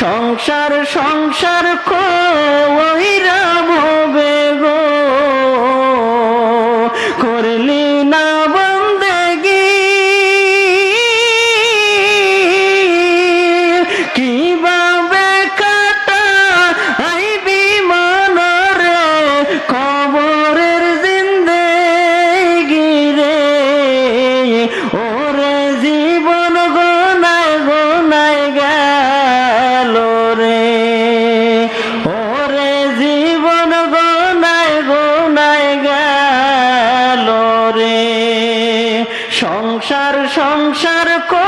সংসার সংসার কইরা ভবে গো। করলি না বন্দেগি। কি বা সংসার সংসার কো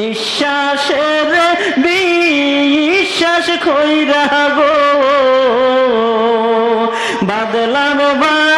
নিঃশ্বাসের বিশ্বাস খৈরাগো বাদলাম বা